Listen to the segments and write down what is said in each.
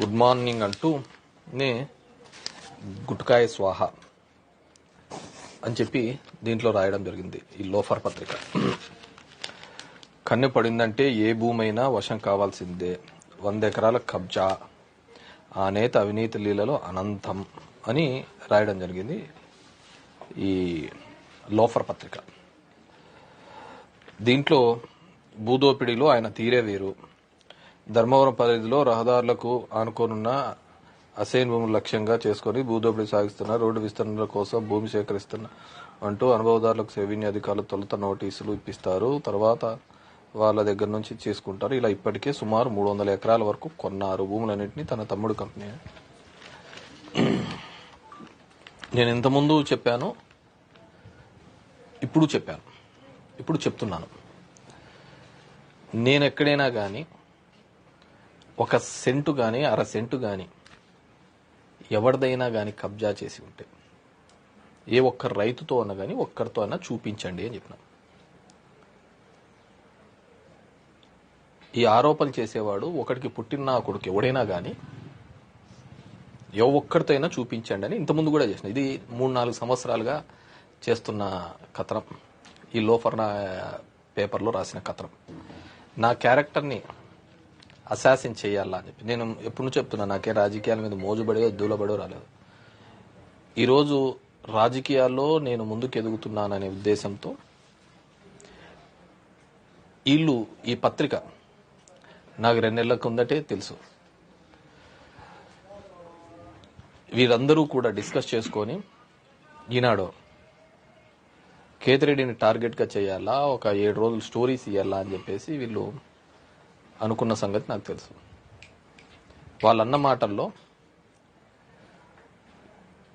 Good morning అంటూ నే గుట్కాయ స్వాహ అని చెప్పి దీంట్లో రాయడం జరిగింది ఈ లోఫర్ పత్రిక. కన్ను పడిందంటే ఏ భూమైనా వశం కావాల్సిందే. వంద ఎకరాల కబ్జా. ఆ నేత అవినీతి లీలలో అనంతం అని రాయడం జరిగింది ఈ లోఫర్ పత్రిక. దీంట్లో భూదోపిడిలో ఆయన తీరే వేరు. ధర్మవరం పరిధిలో రహదారులకు ఆనుకోనున్న అసైన్ భూములు లక్ష్యంగా చేసుకుని భూదోపిడీ సాగిస్తున్న రోడ్డు విస్తరణల కోసం భూమి సేకరిస్తున్న అంటూ అనుభవదారులకు రెవెన్యూ అధికారులు తొలుత నోటీసులు ఇప్పిస్తారు. తర్వాత వాళ్ళ దగ్గర నుంచి చేసుకుంటారు. ఇలా ఇప్పటికే సుమారు మూడు వందల ఎకరాల వరకు కొన్నారు. భూములన్నింటినీ తన తమ్ముడు కంపెనీ. నేను ఇంతకుముందు చెప్పాను. ఇప్పుడు చెప్పాను. ఇప్పుడు చెప్తున్నాను. నేను ఎక్కడైనా కానీ ఒక సెంటు కానీ అర సెంటు కానీ ఎవరిదైనా కానీ కబ్జా చేసి ఉంటే ఏ ఒక్క రైతుతో అన్నా కానీ ఒక్కరితో అన్నా చూపించండి అని చెప్పిన. ఈ ఆరోపణ చేసేవాడు ఒకడికి పుట్టిన నా కొడుకు ఎవడైనా కానీ ఏ ఒక్కరితో అయినా చూపించండి అని ఇంతకుముందు కూడా చేసిన. ఇది మూడు నాలుగు సంవత్సరాలుగా చేస్తున్న కథనం. ఈ లోఫర్ నా పేపర్లో రాసిన కథనం. నా క్యారెక్టర్ని అసాసిన్ చేయాలా అని చెప్పి. నేను ఎప్పుడు నుంచి చెప్తున్నా నాకే రాజకీయాల మీద మోజుబడో దూలబడో రాలేదు. ఈరోజు రాజకీయాల్లో నేను ముందుకు ఎదుగుతున్నాననే ఉద్దేశంతో వీళ్ళు ఈ పత్రిక నాకు రెండు నెలల కిందటే తెలుసు. వీరందరూ కూడా డిస్కస్ చేసుకొని ఈనాడు కేతిరెడ్డిని టార్గెట్గా చేయాలా ఒక ఏడు రోజులు స్టోరీస్ ఇవ్వాలా అని చెప్పేసి వీళ్ళు అనుకున్న సంగతి నాకు తెలుసు. వాళ్ళన్న మాటల్లో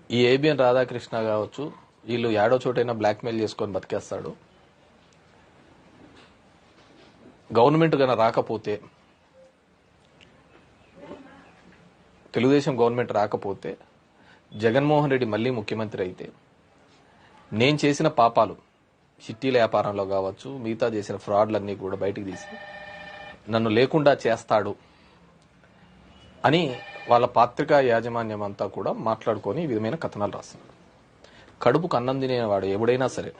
ఈ ఏబిఎన్ రాధాకృష్ణ కావచ్చు వీళ్ళు ఏడో చోటైనా బ్లాక్మెయిల్ చేసుకొని బతికేస్తాడు. గవర్నమెంట్ గన రాకపోతే తెలుగుదేశం గవర్నమెంట్ రాకపోతే జగన్మోహన్ రెడ్డి మళ్ళీ ముఖ్యమంత్రి అయితే నేను చేసిన పాపాలు చిట్టీల వ్యాపారంలో కావచ్చు మిగతా చేసిన ఫ్రాడ్లన్నీ కూడా బయటికి తీసి నన్ను లేకుండా చేస్తాడు అని వాళ్ళ పాత్రికా యాజమాన్యం అంతా కూడా మాట్లాడుకొని ఈ విధమైన కథనాలు రాస్తున్నారు. కడుపుకు అన్నం తినేవాడు ఎవడైనా సరే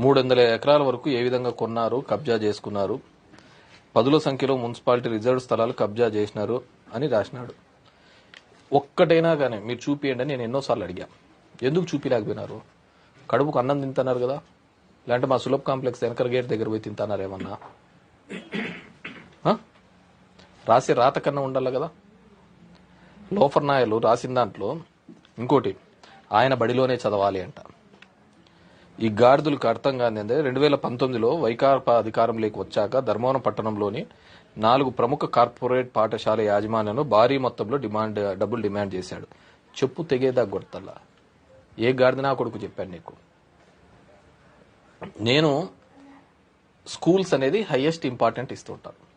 మూడు వందల ఎకరాల వరకు ఏ విధంగా కొన్నారు కబ్జా చేసుకున్నారు పదుల సంఖ్యలో మున్సిపాలిటీ రిజర్వ్ స్థలాలు కబ్జా చేసినారు అని రాసినాడు. ఒక్కటైనా కానీ మీరు చూపియండి అని నేను ఎన్నోసార్లు అడిగా. ఎందుకు చూపిలేకపోయినారు? కడుపుకు అన్నం తింటున్నారు కదా. లేదంటే మా సులభ్ కాంప్లెక్స్ వెనకర్ గేట్ దగ్గర పోయి తింటున్నారు ఏమన్నా రాసి రాత కన్నా ఉండాలి కదా. లోఫర్ నాయలు రాసిన దాంట్లో ఇంకోటి ఆయన బడిలోనే చదవాలి అంట. ఈ గాడిదలకు అర్థం కాని రెండు వేల పంతొమ్మిదిలో వైకాప అధికారంలోకి వచ్చాక ధర్మవరం పట్టణంలోని నాలుగు ప్రముఖ కార్పొరేట్ పాఠశాల యాజమాన్యాన్ని భారీ మొత్తంలో డిమాండ్ డబ్బులు డిమాండ్ చేశాడు. చెప్పు తెగేదా కొడతల్లా ఏ గాడిద నా కొడుకు చెప్పాను నీకు. నేను స్కూల్స్ అనేది హైయెస్ట్ ఇంపార్టెంట్ ఇస్తుంటాను